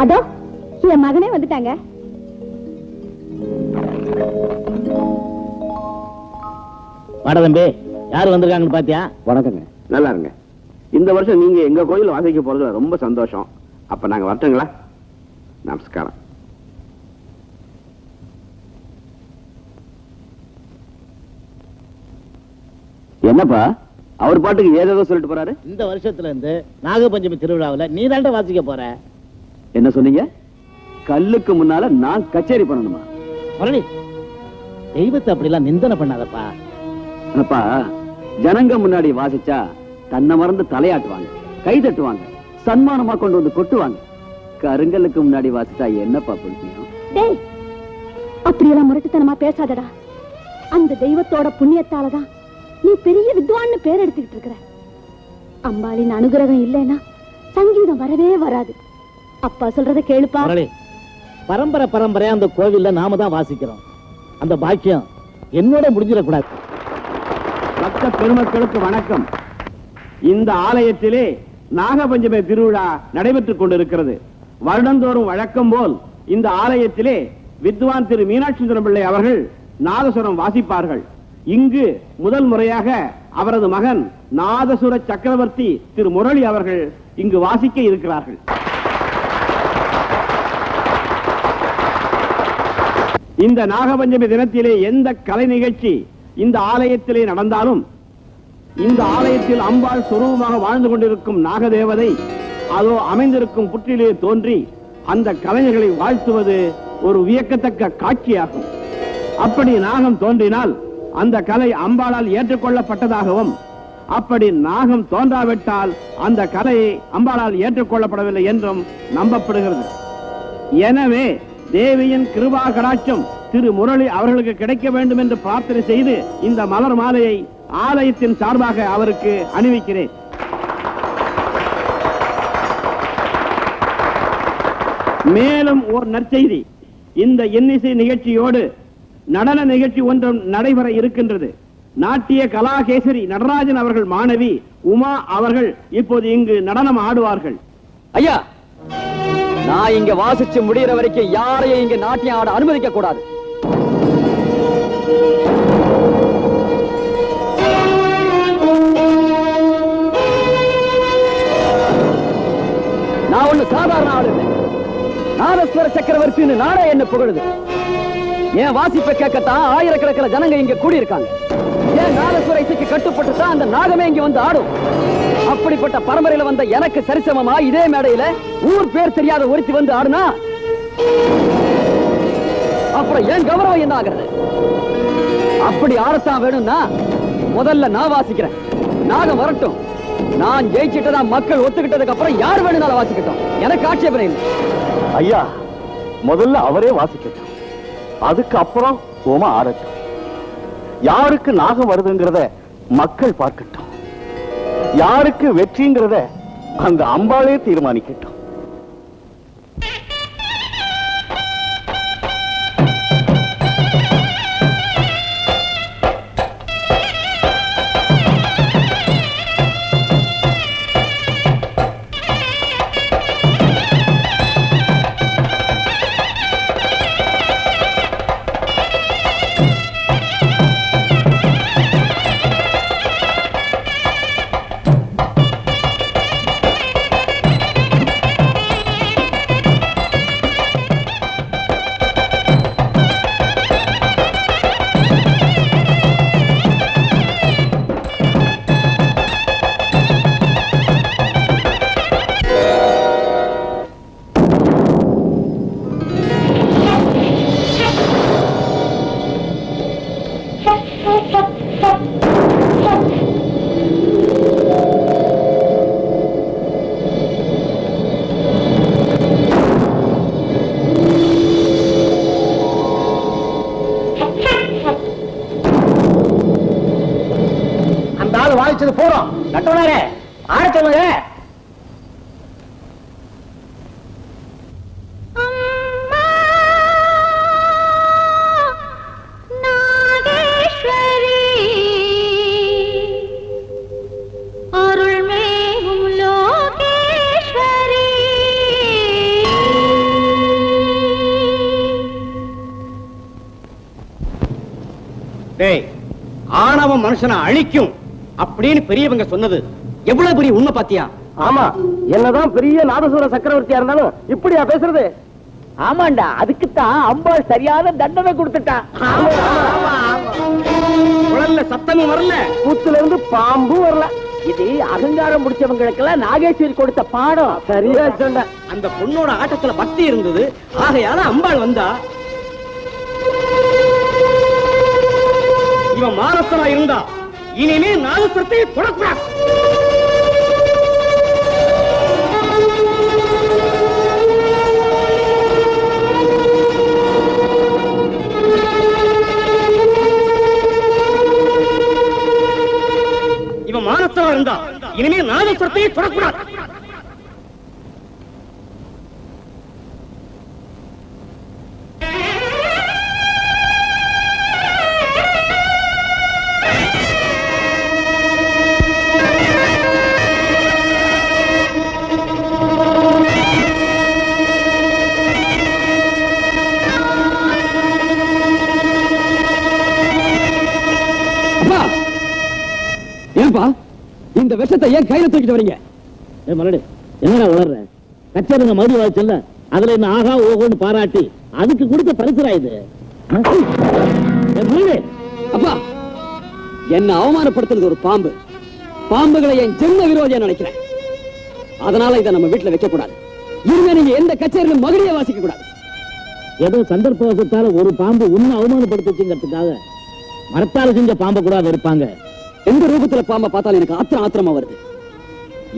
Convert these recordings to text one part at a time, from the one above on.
அதோ என் மகனே வந்துட்டாங்க. வாட தம்பி யார் வந்திருக்காங்கன்னு பாத்தியா? வணக்கங்க. நல்லா இருங்க. இந்த வருஷம் நீங்க எங்க கோயில் வாசிக்க போறதுல ரொம்ப சந்தோஷம். அப்ப நாங்க வரட்டுங்களா? நமஸ்காரம். என்னப்பா? அவர் பாட்டுக்கு ஏதேதோ சொல்லிட்டு போறாரு. இந்த வருஷத்துல இருந்து நாகபஞ்சமி திருவிழாவுல நீ தாண்ட வாசிக்க போற? என்ன சொன்னீங்க? கல்லுக்கு முன்னால நான் கச்சேரி பண்ணணுமா? முரளி தெய்வத்தை அப்படிலாம் நிந்தனை பண்ணாதப்பா. அப்பா ஜனங்க முன்னாடி வாசிச்சா தன்னை மறந்து தலையாட்டுவாங்க கை தட்டுவாங்க சன்மானமா கொண்டு வந்து கொட்டுவாங்க. கருங்கலுக்கு முன்னாடி வாசிச்சா என்னப்பா புரியும் டேய் அப்படியெல்லாம் முரட்டுத்தனமா பேசாதடா. அந்த தெய்வத்தோட புண்ணியத்தாலதான் நீ பெரிய வித்வான்னு பேர் எடுத்துக்கிட்டு இருக்கிற. அம்பாளின் அனுகிரகம் இல்லைன்னா சங்கீதம் வரவே வராது. அப்பா சொல்றத கேளுப்பா. பரம்பரை பரம்பரையா அந்த கோவில்ல நாம தான் வாசிக்கிறோம். அந்த பாக்கியம் என்னோட முடிஞ்சிடக்கூடாது. பக்த பெருமக்களுக்கு வணக்கம். இந்த ஆலயத்திலே நாகபஞ்சமி திருவிழா நடைபெற்றுக் கொண்டிருக்கிறது. வருடந்தோறும் வழக்கம் போல் இந்த ஆலயத்திலே வித்வான் திரு மீனாட்சி பிள்ளை அவர்கள் நாதசுரம் வாசிப்பார்கள். இங்கு முதல் முறையாக அவரது மகன் நாதசுர சக்கரவர்த்தி திரு முரளி அவர்கள் இங்கு வாசிக்க இருக்கிறார்கள். இந்த நாகபஞ்சமி தினத்திலே எந்த கலை நிகழ்ச்சி இந்த ஆலயத்திலே நடந்தாலும் இந்த ஆலயத்தில் அம்பாள் சுரூபமாக வாழ்ந்து கொண்டிருக்கும் நாகதேவதை அதோ அமைந்திருக்கும் புற்றிலே தோன்றி அந்த கலைஞர்களை வாழ்த்துவது ஒரு வியக்கத்தக்க காட்சியாகும். அப்படி நாகம் தோன்றினால் அந்த கலை அம்பாளால் ஏற்றுக்கொள்ளப்பட்டதாகவும் அப்படி நாகம் தோன்றாவிட்டால் அந்த கலையை அம்பாளால் ஏற்றுக்கொள்ளப்படவில்லை என்றும் நம்பப்படுகிறது. எனவே தேவியின் கிருபா கடாட்சம் திரு முரளி அவர்களுக்கு கிடைக்க வேண்டும் என்று பிரார்த்தனை செய்து இந்த மலர் மாலையை ஆலயத்தின் சார்பாக அவருக்கு அணிவிக்கிறேன். மேலும் ஓர் நற்செய்தி. இந்த எண்ணிசை நிகழ்ச்சியோடு நடன நிகழ்ச்சி ஒன்றும் நடைபெற இருக்கின்றது. நாட்டிய கலாகேசரி நடராஜன் அவர்கள் மாணவி உமா அவர்கள் இப்போது இங்கு நடனம் ஆடுவார்கள். ஐயா நான் இங்க வாசிச்சு முடிகிற வரைக்கும் யாரையும் இங்க நாட்டியம் ஆட அனுமதிக்க கூடாது நான் ஒண்ணு சாதாரண ஆள் இல்லை. நாதஸ்வர சக்கரவர்த்தின்னு நாடே என்ன புகழுது? என் வாசிப்பை கேட்கத்தான் ஆயிரக்கணக்கில் ஜனங்க இங்க கூடியிருக்காங்க. ஏன் நாதஸ்வர இசைக்கு கட்டுப்பட்டு தான் அந்த நாகமே இங்க வந்து ஆடும்? அப்படிப்பட்ட பரம்பரையில வந்த எனக்கு சரிசமமா இதே மேடையில ஊர் பேர் தெரியாத ஒருத்தி வந்து ஆடுனா? அப்புறம் ஏன் கௌரவம் என்ன ஆகிறது அப்படி ஆடத்தான் வேணும்னா முதல்ல நான் வாசிக்கிறேன். நாகம் வரட்டும். நான் ஜெயிச்சிட்டதா மக்கள் ஒத்துக்கிட்டதுக்கு அப்புறம் யார் வேணும்னாலும் வாசிக்கட்டும். எனக்கு ஆட்சேபனை இல்லை. ஐயா முதல்ல அவரே வாசிக்கட்டும். அதுக்கு அப்புறம் உமா ஆடட்டும். யாருக்கு நாகம் வருதுங்கிறத மக்கள் பார்க்கட்டும். யாருக்கு வெற்றிங்கிறத அந்த அம்பாளே தீர்மானிக்கட்டும். ஆணவம் மனுஷனை அழிக்கும் அப்படின்னு பெரியவங்க சொன்னது. எவ்வளவு பெரிய உண்மை பாத்தியா? ஆமா என்னதான் பெரிய நாதசுர சக்கரவர்த்தியா இருந்தாலும் இப்படியா பேசுறது? ஆமாண்டா அதுக்குத்தான் அம்பாள் சரியான தண்டனை கொடுத்துட்டான் குழல்ல சத்தமும் வரல. கூத்துல இருந்து பாம்பு வரல. இது அகங்காரம் முடிச்சவங்களுக்கெல்லாம் நாகேஸ்வரி கொடுத்த பாடம். சரியா சொன்ன. அந்த பொண்ணோட ஆட்டத்துல பக்தி இருந்தது. ஆகையால அம்பாள் வந்தா இவன் மானசனா இருந்தா இனிமே நாதஸ்வரத்தை தொடக்கூடாது. இவன் மானசனா இருந்தா இனிமே நாதஸ்வரத்தை தொடக்கூடாது. ஏன்பா? இந்த விஷத்தை ஏன் கையில தூக்கிட்டு வரீங்க? ஏ மலடு என்னடா வளர்ற கச்சருங்க மது வாய்ச்சல்ல அதுல என்ன ஆகா ஓகோன்னு பாராட்டி அதுக்கு கொடுத்த பரிசுரா இது? அப்பா என்ன அவமானப்படுத்துறது ஒரு பாம்பு. பாம்புகளை என் ஜென்ம விரோதியா நினைக்கிறேன். அதனால இதை நம்ம வீட்டுல வைக்க கூடாது இனிமே நீங்க எந்த கச்சேரியிலும் மகிழிய வாசிக்க கூடாது ஏதோ சந்தர்ப்பவசத்தால ஒரு பாம்பு உன்னை அவமானப்படுத்துச்சுங்கிறதுக்காக மரத்தால செஞ்ச பாம்பை கூட இருப்பாங்க எந்த ரூபத்துல பாம்பை பார்த்தாலும் எனக்கு ஆத்திரம் ஆத்திரமா வருது.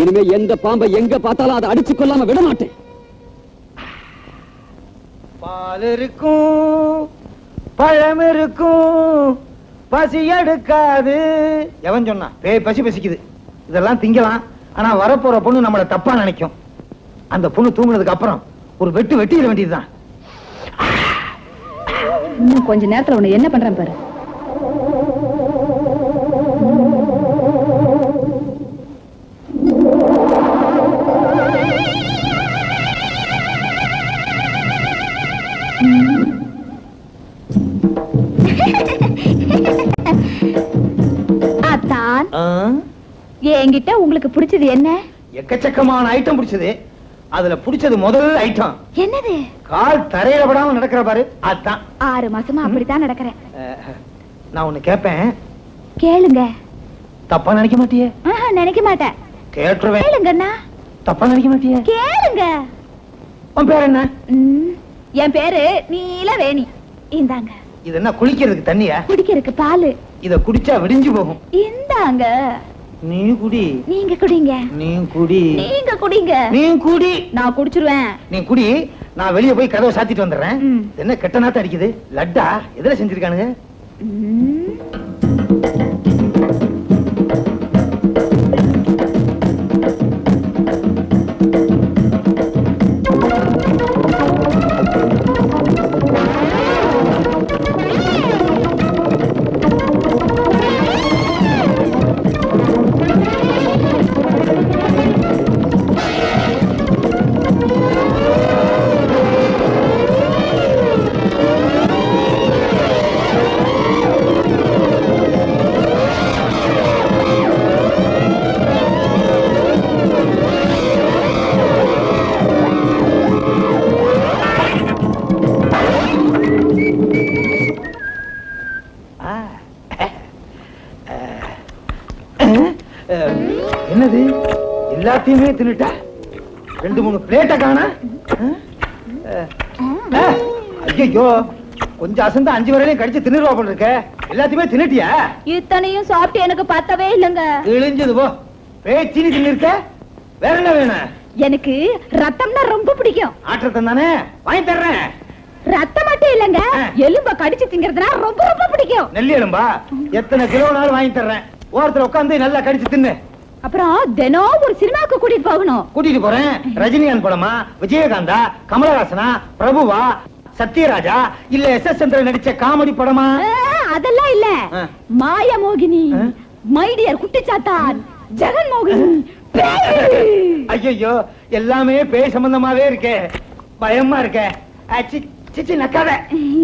இனிமே எந்த பாம்பை எங்க பார்த்தாலும் அதை அடிச்சு கொள்ளாம விட மாட்டேன். பால் இருக்கும் பழம் இருக்கும் பசி எடுக்காது. எவன் சொன்னா? பேய் பசி பசிக்குது. இதெல்லாம் திங்கலாம். ஆனா வரப்போற பொண்ணு நம்மள தப்பா நினைக்கும். அந்த பொண்ணு தூங்குனதுக்கு அப்புறம் ஒரு வெட்டு வெட்டிட வேண்டியதுதான். இன்னும் கொஞ்ச நேரத்துல உன்னை என்ன பண்றேன் பாரு. என்கிட்ட உங்களுக்கு பிடிச்சது என்ன? எக்கச்சக்கமான ஐட்டம் பிடிச்சது. அதுல பிடிச்சது முதல் ஐட்டம் என்னது? கால் தரையில படாம நடக்கிற பாரு. அதான். ஆறு மாசமா அப்படித்தான் நடக்கிறேன். நான் ஒண்ணு கேட்பேன் கேளுங்க. தப்பா நினைக்க மாட்டியே? நினைக்க மாட்டேன். கேட்டுருவேன். கேளுங்கண்ணா. தப்பா நினைக்க மாட்டியே? கேளுங்க. உன் பேர் என்ன? என் பேரு நீலவேணி. இந்தாங்க. இது என்ன குளிக்கிறதுக்கு தண்ணியா? குடிக்கிறதுக்கு பாலு. இத குடிச்சா விடிஞ்சு போகும். இந்தாங்க. நீ குடி. நீங்க குடிங்க. நீ குடி. நீங்க குடிங்க. நீ குடி. நான் குடிச்சிருவேன். நீ குடி. நான் வெளிய போய் கதவை சாத்திட்டு வந்துடுறேன். என்ன கெட்ட நாத்தம் அடிக்குது? லட்டா? எதுல செஞ்சிருக்கானுங்க? எல்லாத்தையுமே தின்னுட்டா? ரெண்டு மூணு பிளேட்ட காணா? ஐயோ கொஞ்சம் அசந்தா அஞ்சு வரையிலையும் கடிச்சு தின்னுருவா போல இருக்க. எல்லாத்தையுமே தின்னுட்டியா? இத்தனையும் சாப்பிட்டு எனக்கு பத்தவே இல்லைங்க. இழிஞ்சது போ. பேச்சினி தின்னு இருக்க வேற என்ன வேணும் எனக்கு ரத்தம்னா ரொம்ப பிடிக்கும். ஆற்றத்தை தானே? வாங்கி தர்றேன். ரத்தம் மட்டும் இல்லைங்க. எலும்ப கடிச்சு திங்கிறதுனா ரொம்ப ரொம்ப பிடிக்கும். நெல்லி எலும்பா? எத்தனை கிலோனாலும் வாங்கி தர்றேன். ஓரத்துல உட்காந்து நல்லா கடிச்சு தின்னு. அப்புறம் தினம் ஒரு சினிமாவுக்கு கூட்டிட்டு போகணும். கூட்டிட்டு போறேன். ரஜினிகாந்த் படமா? விஜயகாந்தா? கமலஹாசனா? பிரபுவா? சத்யராஜா? இல்ல எஸ் எஸ் சந்திரன் நடிச்ச காமெடி படமா? அதெல்லாம் இல்ல. மாயமோகினி? மைடியர் குட்டிச்சாத்தான் ஜெகன் மோகினி. ஐயோ எல்லாமே பேய் சம்பந்தமாவே இருக்கே. பயமா இருக்கே. சிச்சி நக்காத.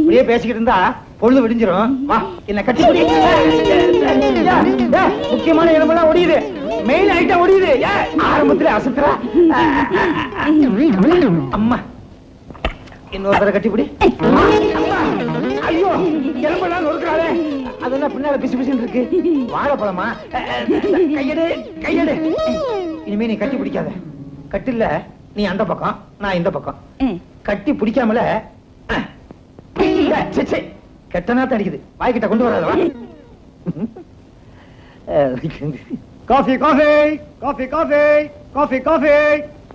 இப்படியே பேசிக்கிட்டு இருந்தா பொழுது விடிஞ்சிரும். வா என்ன கட்டி முக்கியமான இடமெல்லாம் ஒடியுது. மெயின் ஐட்டம் ஒடியுது ஏய், ஆரம்பத்துல அசத்துறா. அம்மா இன்னொரு தடவை கட்டிப்பிடி. ஐயோ எலும்பெல்லாம் நொறுக்கிறாளே. அதெல்லாம் பின்னால பிசு பிசுன்னு இருக்கு. வாழைப்பழமா? கையெடு கையெடு. இனிமே நீ கட்டி பிடிக்காத. கட்டில்ல நீ அந்த பக்கம் நான் இந்த பக்கம். கட்டி பிடிக்காமல கெட்டனா தடிக்குது வாய்க்கிட்ட கொண்டு வராத வா coffee coffee coffee coffee coffee coffee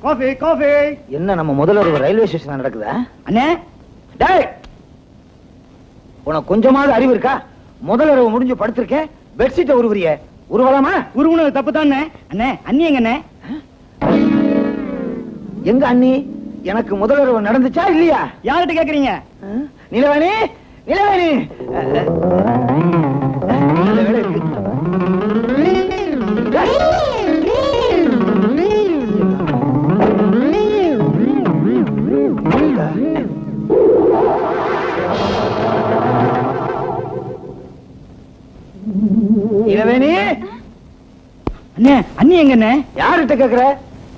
coffee coffee என்ன நம்ம முதல்ல ஒரு ரயில்வே ஸ்டேஷன் நடக்குதா? அண்ணே? டேய்! உனக்கு கொஞ்சமாவது அறிவு இருக்கா? முதல் இரவு முடிஞ்சு படுத்திருக்கேன் பெட்ஷீட்டை உருவுறிய. உருவலாமா? உருவனது தப்பு தானே அண்ணே அண்ணி எங்கண்ணே? எங்க அண்ணி? எனக்கு முதல் இரவு நடந்துச்சா இல்லையா? யார்கிட்ட கேக்குறீங்க? நிலவேணி? நிலவேணி! அண்ணே. அண்ணி எங்கண்ணே? யார்கிட்ட கேக்குற?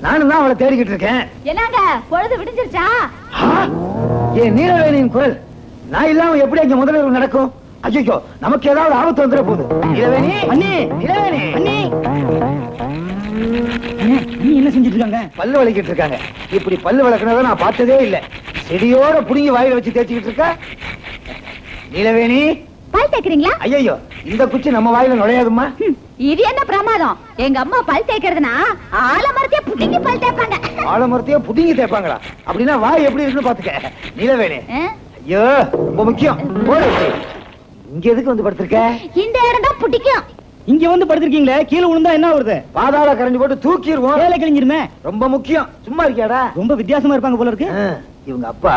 நானும் தான் அவளை தேடிக்கிட்டு இருக்கேன். என்னங்க பொழுது விடிஞ்சிருச்சா? ஆ! என் நீலவேணியின் குரல்? நான் இல்லாம எப்படி அங்க முதலிரவு நடக்கும்? ஐயோ நமக்கு ஏதாவது ஆபத்து வந்துட போகுது அண்ணி அண்ணி. என்ன செஞ்சுட்டு இருக்காங்க? பல்லு வளைக்கிட்டு இருக்காங்க. இப்படி பல்லு வளர்க்கறத நான் பார்த்ததே இல்ல. செடியோட புடுங்கி வாயில வச்சு தேய்ச்சிக்கிட்டு இருக்கா? நீலவேணி பல் தேய்க்கிறீங்களா? ஐயோ இந்த குச்சி நம்ம வாயில நுழையாதும்மா. ஹம், இது என்ன பிரமாதம்? எங்க அம்மா பல் தேய்க்கிறதுனா ஆலமரத்தையே புடிங்கி பல் தேய்ப்பாங்க. ஆலமரத்தையே புடுங்கி தேய்ப்பாங்களா? அப்படின்னா வாய் எப்படி இருக்குன்னு பாத்துக்க நீலவேணி? ஐயோ ரொம்ப முக்கியம். இங்க எதுக்கு வந்து படுத்திருக்க? இந்த இடம் தான் பிடிக்கும். இங்க வந்து படுத்திருக்கீங்களே கீழே விழுந்தா என்ன வருது பாதாள கரைஞ்சு போட்டு தூக்கிடுவோம். வேலை கிழிஞ்சிருமே ரொம்ப முக்கியம். சும்மா இருக்கியாடா? ரொம்ப வித்தியாசமா இருப்பாங்க போல இருக்கு. இவங்க அப்பா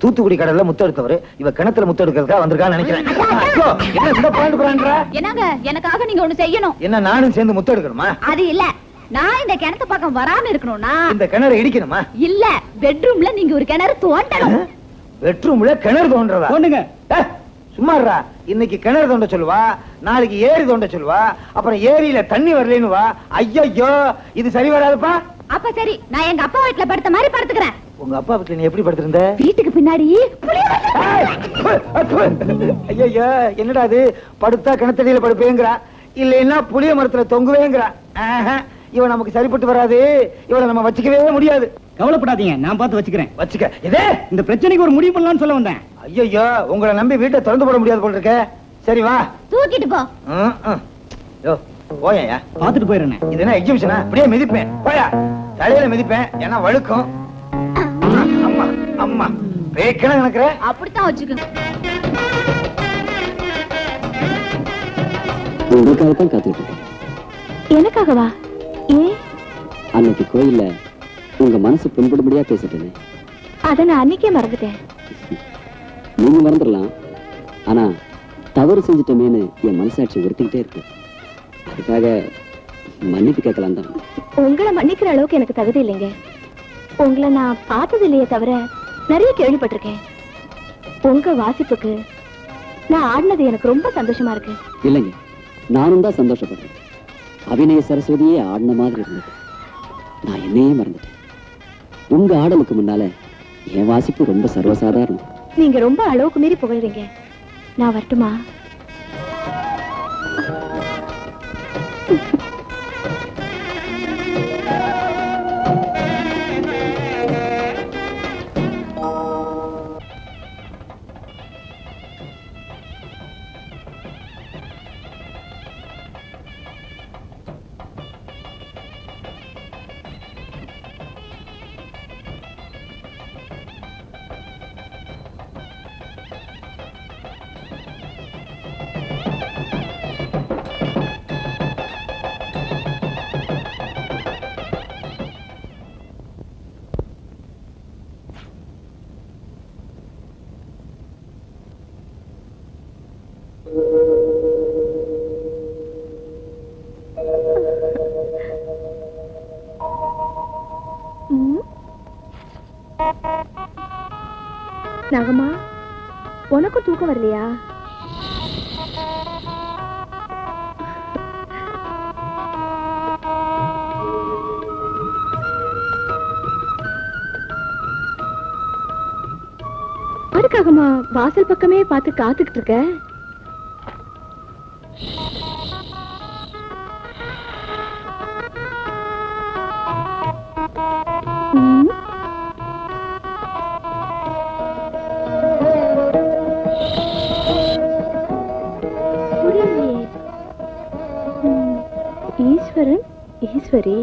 தூத்துக்குடி கடல்ல முத்த எடுத்தவர் இவ கிணத்துல முத்த எடுக்கிறதுக்காக வந்திருக்கான்னு நினைக்கிறேன். என்னங்க? எனக்காக நீங்க ஒண்ணு செய்யணும். என்ன நானும் சேர்ந்து முத்த எடுக்கணுமா அது இல்ல. நான் இந்த கிணத்து பக்கம் வராம இருக்கணும்னா இந்த கிணறு இடிக்கணுமா? இல்ல பெட்ரூம்ல நீங்க ஒரு கிணறு தோண்டணும். பெட்ரூம்ல கிணறு தோன்றதா? தோண்டுங்க. ஏ, சும்மா இருடா. இன்னைக்கு கிணறு தோண்ட சொல்லுவா நாளைக்கு ஏரி தோண்ட சொல்லுவா அப்புறம் ஏரியில தண்ணி வரலன்னு வா. ஐயோ இது சரி வராதுப்பா. அப்ப சரி நான் எங்க அப்பா வீட்டுல படுத்த மாதிரி படுத்துக்கிறேன். உங்க அப்பா வீட்டுல நீ எப்படி படுத்திருந்த? வீட்டுக்கு பின்னாடி. ஐயோ என்னடா இது? படுத்தா கிணத்தடியில படுப்பேங்கிறா. இல்லைன்னா புளிய மரத்துல தொங்குவேங்கிறா. இவன் நமக்கு சரிப்பட்டு வராது. இவளை நம்ம வச்சுக்கவே முடியாது. கவலைப்படாதீங்க நான் பார்த்து வச்சுக்கிறேன். வச்சுக்க. இதே இந்த பிரச்சனைக்கு ஒரு முடிவு பண்ணலாம்னு சொல்ல வந்தேன். ஐயோ உங்களை நம்பி வீட்டை திறந்து போட முடியாது போல இருக்க. சரி வா. தூக்கிட்டு போ. யோ போயா பார்த்துட்டு போயிடுறேன். இது என்ன எக்ஸிபிஷனா அப்படியே மிதிப்பேன். போயா. தலையில மிதிப்பேன். ஏன்னா வழுக்கும். அம்மா பேக்கணும் நினைக்கிற அப்படித்தான் வச்சுக்கோங்க. உங்களுக்காக தான் காத்துட்டு இருக்கேன். எனக்காகவா? ஏன்? அன்னைக்கு கோயில்ல உங்க மனசு புண்படும்படியா பேசிட்டேனே. அத நான் அன்னைக்கே மறந்துட்டேன். நீங்க மறந்துடலாம். ஆனா தவறு செஞ்சுட்டோமேனு என் மனசாட்சி உறுத்திக்கிட்டே இருக்கு. அதுக்காக மன்னிப்பு கேட்கலாம் தான். உங்களை மன்னிக்கிற அளவுக்கு எனக்கு தகுதி இல்லைங்க. உங்களை நான் பார்த்தது இல்லையே தவிர நிறைய கேள்விப்பட்டிருக்கேன். உங்க வாசிப்புக்கு நான் ஆடினது எனக்கு ரொம்ப சந்தோஷமா இருக்கு. இல்லைங்க நானும் தான் சந்தோஷப்படுறேன். அபிநய சரஸ்வதியே ஆடின மாதிரி இருந்தது. நான் என்னையே மறந்துட்டேன். உங்க ஆடலுக்கு முன்னால என் வாசிப்பு ரொம்ப சர்வசாதாரணம். நீங்க ரொம்ப அளவுக்கு மீறி புகழ்றீங்க. நான் வரட்டுமா? நகமா உனக்கும் தூக்கம் வரலையா? அதுக்காகமா வாசல் பக்கமே பார்த்து காத்துக்கிட்டு இருக்க. పరమేశ్వరి